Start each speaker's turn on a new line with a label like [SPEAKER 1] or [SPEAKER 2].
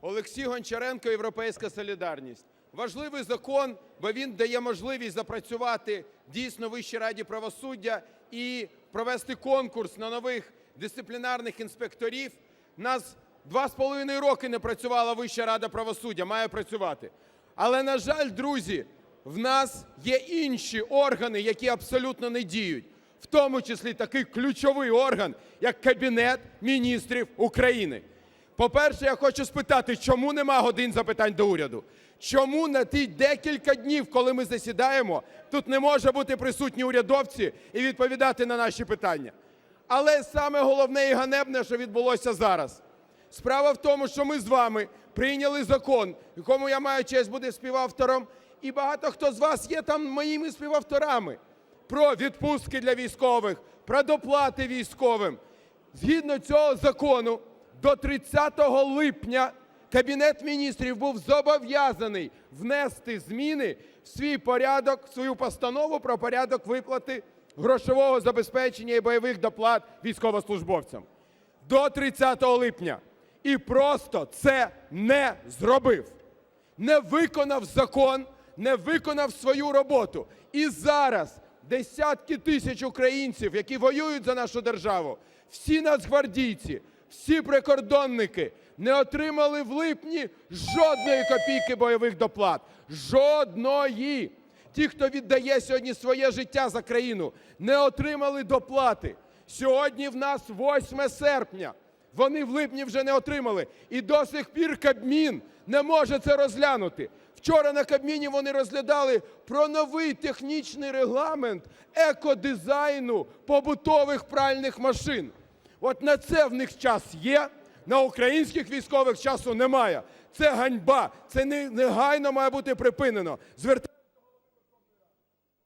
[SPEAKER 1] Олексій Гончаренко, Європейська солідарність. Важливий закон, бо він дає можливість запрацювати дійсно Вищій раді правосуддя і провести конкурс на нових дисциплінарних інспекторів. Нас два з половиною роки не працювала Вища рада правосуддя, має працювати. Але, на жаль, друзі, в нас є інші органи, які абсолютно не діють, в тому числі такий ключовий орган, як Кабінет міністрів України. По-перше, я хочу спитати, чому нема годин запитань до уряду? Чому на ті декілька днів, коли ми засідаємо, тут не може бути присутні урядовці і відповідати на наші питання? Але саме головне і ганебне, що відбулося зараз. Справа в тому, що ми з вами прийняли закон, якому я маю честь бути співавтором, і багато хто з вас є там моїми співавторами про відпустки для військових, про доплати військовим. Згідно цього закону, до 30 липня Кабінет міністрів був зобов'язаний внести зміни в свій порядок, в свою постанову про порядок виплати грошового забезпечення і бойових доплат військовослужбовцям до 30 липня. І просто це не зробив не виконав закон, не виконав свою роботу. І зараз десятки тисяч українців, які воюють за нашу державу, всі нацгвардійці, всі прикордонники не отримали в липні жодної копійки бойових доплат. Жодної. Ті, хто віддає сьогодні своє життя за країну, не отримали доплати. Сьогодні в нас 8 серпня. Вони в липні вже не отримали. І до сих пір Кабмін не може це розглянути. Вчора на Кабміні вони розглядали про новий технічний регламент екодизайну побутових пральних машин. От на це в них час є, на українських військових часу немає. Це ганьба, це не- негайно має бути припинено.